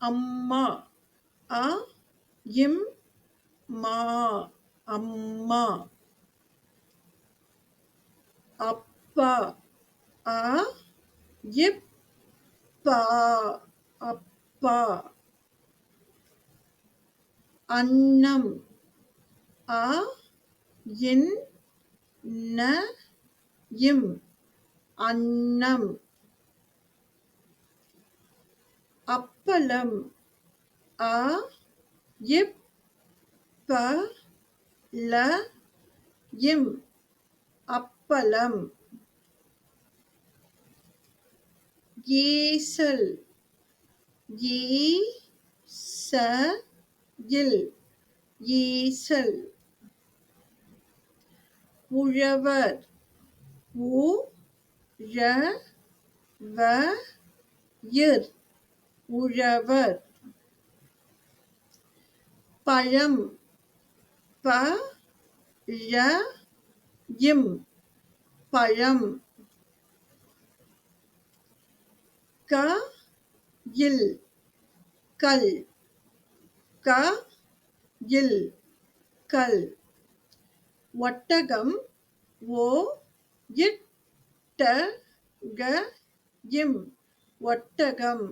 அம்மா. அ இம் மா அம்மா. அப்பா. அ இப் பா அப்பா. அன்னம். அ இன் ந இம் அன்னம். அப்பளம். அ இப் ப ல இம். அப்பளம். ஈசல். ஈ ச இல் ஈசல். உழவர். உ ர வ இர். உழவர். பழம் ப ழ இம். பழம் க இல். கல் க இல். கல். ஒட்டகம் ஓ இட்ட ட க இம். ஒட்டகம்